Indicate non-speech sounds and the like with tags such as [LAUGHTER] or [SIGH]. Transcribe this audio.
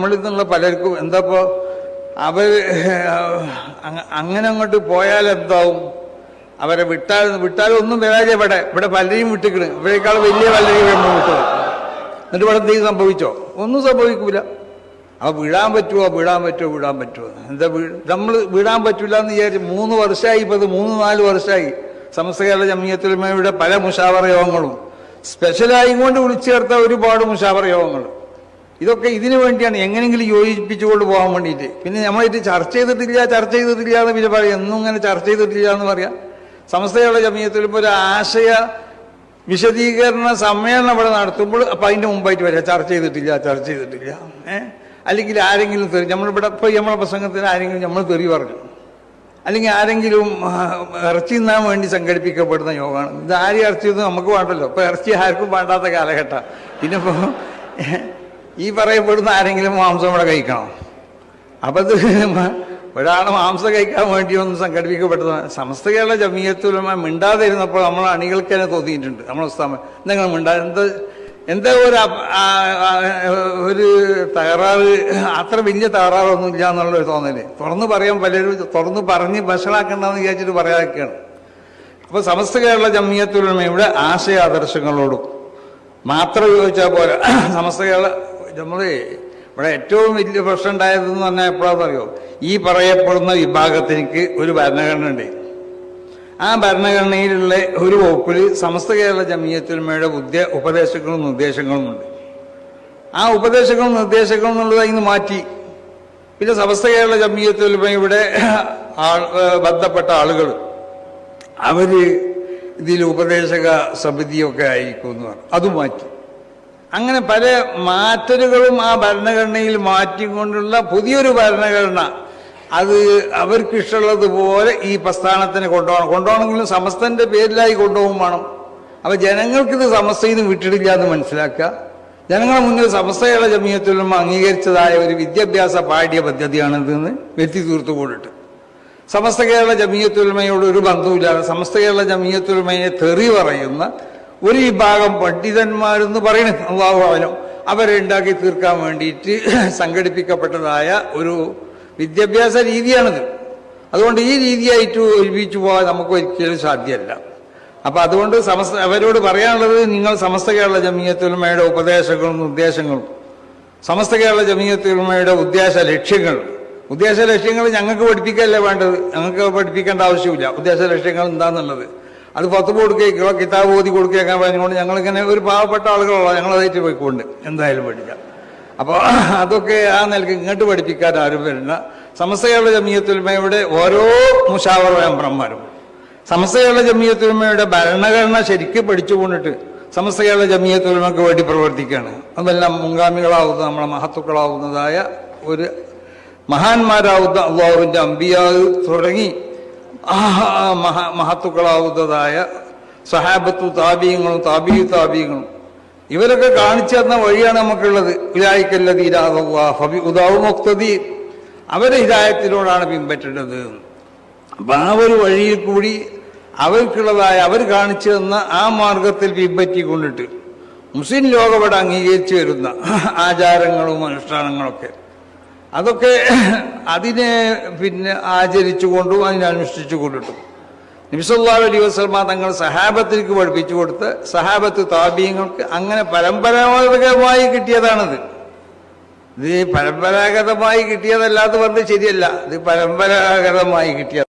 നമ്മളിൽ നിന്നുള്ള പലർക്കും എന്താപ്പോ അവർ അങ്ങനെ അങ്ങോട്ട് പോയാൽ എന്താവും? അവരെ വിട്ടാൽ വിട്ടാൽ ഒന്നും വരാതെ ഇവിടെ ഇവിടെ പലരെയും വിട്ടിക്കണ്. ഇവരെക്കാൾ വലിയ പലരെയും വേണം വിട്ടത്. എന്നിട്ട് ഇവിടെ എന്തെങ്കിലും സംഭവിച്ചോ? ഒന്നും സംഭവിക്കൂല. അപ്പൊ വിടാൻ പറ്റുമോ വിടാൻ പറ്റുമോ വിടാൻ പറ്റുമോ എന്താ നമ്മൾ വിടാൻ പറ്റില്ല എന്ന് വിചാരിച്ച് മൂന്ന് വർഷമായി ഇപ്പൊ ഇത് മൂന്ന് നാല് വർഷമായി സമസ്ത കേരള ഇവിടെ പല മുഷാവറ യോഗങ്ങളും. സ്പെഷ്യലായി കൊണ്ട് വിളിച്ചു ചേർത്ത ഒരുപാട് മുഷാവറ യോഗങ്ങൾ. ഇതൊക്കെ ഇതിനു വേണ്ടിയാണ് എങ്ങനെയെങ്കിലും യോജിപ്പിച്ചുകൊണ്ട് പോകാൻ വേണ്ടിയിട്ട്. പിന്നെ നമ്മളായിട്ട് ചർച്ച ചെയ്തിട്ടില്ല ചർച്ച ചെയ്തിട്ടില്ല എന്ന് പിന്നെ പറയാം. എന്നും ഇങ്ങനെ ചർച്ച ചെയ്തിട്ടില്ല എന്ന് പറയാം. സമസ്തയുള്ള ജമീയത്തിൽ ഇപ്പോൾ ഒരു ആശയ വിശദീകരണ സമ്മേളനം ഇവിടെ നടത്തുമ്പോൾ അപ്പം അതിന്റെ മുമ്പായിട്ട് വരാം ചർച്ച ചെയ്തിട്ടില്ല ചർച്ച ചെയ്തിട്ടില്ല. ഏഹ് അല്ലെങ്കിൽ ആരെങ്കിലും തെറി നമ്മളിവിടെ ഇപ്പോൾ നമ്മളെ പ്രസംഗത്തിന് ആരെങ്കിലും നമ്മൾ തെറി പറഞ്ഞു. അല്ലെങ്കിൽ ആരെങ്കിലും ഇറച്ചി തിന്നാൻ വേണ്ടി സംഘടിപ്പിക്കപ്പെടുന്ന യോഗമാണ്. ഇത് ആരെയും ഇറച്ചി നമുക്ക് വേണ്ടല്ലോ. ഇപ്പം ഇറച്ചി ആർക്കും വേണ്ടാത്ത കാലഘട്ടം. പിന്നെ ഇപ്പോ ഈ പറയപ്പെടുന്ന ആരെങ്കിലും മാംസം ഇവിടെ കഴിക്കണം. അപ്പൊ ഇത് ഒരാൾ മാംസം കഴിക്കാൻ വേണ്ടി ഒന്ന് സംഘടിപ്പിക്കപ്പെട്ടത് സമസ്ത കേരള ജമീയത്തുലമ മിണ്ടാതിരുന്നപ്പോൾ നമ്മൾ അണികൾക്ക് തന്നെ തോന്നിയിട്ടുണ്ട്. നമ്മൾ ഉസ്താമ നിങ്ങൾ മിണ്ടാ എന്ത് എന്താ ഒരു ഒരു തകരാറ് അത്ര വലിയ തകരാറൊന്നും ഇല്ല എന്നുള്ളൊരു തോന്നൽ. തുറന്നു പറയാൻ പലരും തുറന്നു പറഞ്ഞ് ഭക്ഷണാക്കണ്ടെന്ന് വിചാരിച്ചിട്ട് പറയാതൊക്കെയാണ് അപ്പൊ സമസ്ത കേരള ജമീയത്തുലമയുടെ ആശയ ആദർശങ്ങളോടും മാത്രം ചോദിച്ചാൽ പോലെ സമസ്ത കേരള നമ്മൾ ഇവിടെ ഏറ്റവും വലിയ പ്രശ്നം ഉണ്ടായതെന്ന് പറഞ്ഞാൽ എപ്പോഴാണെന്ന് അറിയോ? ഈ പറയപ്പെടുന്ന വിഭാഗത്തിന് ഒരു ഭരണഘടന ഉണ്ട് ആ ഭരണഘടനയിലുള്ള ഒരു വകുപ്പിൽ സമസ്ത കേരള ജമീയത്തിന്മയുടെ ഉദ്യ ഉപദേശങ്ങളും നിർദ്ദേശങ്ങളും ഉണ്ട്. ആ ഉപദേശങ്ങളും നിർദ്ദേശങ്ങളും എന്നുള്ളത് അതിന് മാറ്റി. പിന്നെ സമസ്ത കേരള ജമിയത്തുലമയുടെ ബന്ധപ്പെട്ട ആളുകൾ. അവർ ഇതിൽ ഉപദേശക സമിതിയൊക്കെ ആയിരിക്കും എന്ന് പറഞ്ഞു. അത് മാറ്റി. അങ്ങനെ പല മാറ്റലുകളും ആ ഭരണഘടനയിൽ മാറ്റിക്കൊണ്ടുള്ള പുതിയൊരു ഭരണഘടന. അത് അവർക്കിഷ്ടമുള്ളതുപോലെ ഈ പ്രസ്ഥാനത്തിന് കൊണ്ടുപോകണം. കൊണ്ടുപോകണമെങ്കിലും സമസ്തന്റെ പേരിലായി കൊണ്ടുപോകും വേണം. അപ്പൊ ജനങ്ങൾക്കിത് സമസ്തയിൽ നിന്ന് വിട്ടിട്ടില്ല എന്ന് മനസ്സിലാക്കുക. ജനങ്ങളെ മുന്നിൽ സമസ്തയുള്ള ജമീയത്തിലും അംഗീകരിച്ചതായ ഒരു വിദ്യാഭ്യാസ പാഠ്യ പദ്ധതിയാണിതെന്ന് വ്യക്തി തീർത്തു കൊണ്ടിട്ട് സമസ്ത കേരള ജമീയത്തുൽമയോട് ഒരു ബന്ധവുമില്ലാതെ സമസ്ത കേരള ജമീയത്തുൽമയെ തെറി പറയുന്ന ഒരു വിഭാഗം പണ്ഡിതന്മാരെന്ന് പറയുന്നത് അള്ളാഹുവാനും അവരെ ഉണ്ടാക്കി തീർക്കാൻ വേണ്ടിയിട്ട് [CLEARS THROAT] സംഘടിപ്പിക്കപ്പെട്ടതായ ഒരു വിദ്യാഭ്യാസ രീതിയാണിത്. അതുകൊണ്ട് ഈ രീതിയായിട്ട് ഒരുമിച്ച് പോകാൻ നമുക്ക് ഒരിക്കലും സാധ്യമല്ല. അപ്പൊ അതുകൊണ്ട് സമസ്ത അവരോട് പറയാനുള്ളത് നിങ്ങൾ സമസ്ത കേരള ജമീയത്തുലമയുടെ ഉപദേശങ്ങളും നിർദ്ദേശങ്ങളും സമസ്ത കേരള ജമീയത്തുലമയുടെ ഉദ്ദേശ ലക്ഷ്യങ്ങൾ ഉദ്ദേശ ലക്ഷ്യങ്ങൾ ഞങ്ങൾക്ക് പഠിപ്പിക്കല്ലേ വേണ്ടത്? ഞങ്ങൾക്ക് പഠിപ്പിക്കേണ്ട ആവശ്യമില്ല. ഉദ്ദേശ ലക്ഷ്യങ്ങൾ എന്താന്നുള്ളത്? അത് പത്ത് കൊടുക്കുകയോ കിതാബ് ഓതി കൊടുക്കുകയൊക്കെ പറഞ്ഞുകൊണ്ട് ഞങ്ങളിങ്ങനെ ഒരു പാവപ്പെട്ട ആളുകളുള്ള ഞങ്ങൾ അതായിട്ട് പോയിക്കൊണ്ട് എന്തായാലും പഠിക്കാം. അപ്പോൾ അതൊക്കെ ആ നിലയ്ക്ക് ഇങ്ങോട്ട് പഠിപ്പിക്കാൻ ആരും വരില്ല. സമസ്ത കേരള ജമീയത്തുൽമയുടെ ഓരോ മുഷാവറ മെമ്പർമാരും സമസ്ത കേരള ജമീയത്തുൽമയുടെ ഭരണഘടന ശരിക്കും പഠിച്ചുകൊണ്ടിട്ട് സമസ്ത കേരള ജമീയത്തുൽമക്ക് വേണ്ടി പ്രവർത്തിക്കുകയാണ്. അതെല്ലാം മുൻഗാമികളാവുന്ന നമ്മളെ മഹത്തുക്കളാവുന്നതായ ഒരു മഹാന്മാരാവുന്ന അള്ളാഹുവിന്റെ അമ്പിയാവ് തുടങ്ങി ആ മഹാ മഹത്തുക്കളാവുന്നതായ സഹാബത്തു താപീയങ്ങളും താബീ താപീയങ്ങളും ഇവരൊക്കെ കാണിച്ചു തന്ന വഴിയാണ് നമുക്കുള്ളത്. ഇലായിക്കല്ല തീരാഹബി ഉദാവ് അവരെ ഹിതായത്തിനോടാണ് പിൻപറ്റേണ്ടത് അപ്പൊ ആ ഒരു വഴിയിൽ കൂടി അവർക്കുള്ളതായ അവർ കാണിച്ചു തന്ന ആ മാർഗത്തിൽ പിൻപറ്റിക്കൊണ്ടിട്ട് മുസ്ലിം ലോകം ഇവിടെ അംഗീകരിച്ചു വരുന്ന ആചാരങ്ങളും അനുഷ്ഠാനങ്ങളൊക്കെ. അതൊക്കെ അതിനെ പിന്നെ ആചരിച്ചുകൊണ്ടും അതിനനുഷ്ഠിച്ചു കൊണ്ടിട്ടും നിമിഷല്ലാ അലി വസ്ലമ തങ്ങൾ സഹാബത്തിലേക്ക് പഠിപ്പിച്ചു കൊടുത്ത് സഹാബത്ത് താപീയങ്ങൾക്ക് അങ്ങനെ പരമ്പരാഗതമായി കിട്ടിയതാണിത്. ഇത് പരമ്പരാഗതമായി കിട്ടിയതല്ലാതെ പറഞ്ഞ് ശരിയല്ല. ഇത് പരമ്പരാഗതമായി കിട്ടിയത്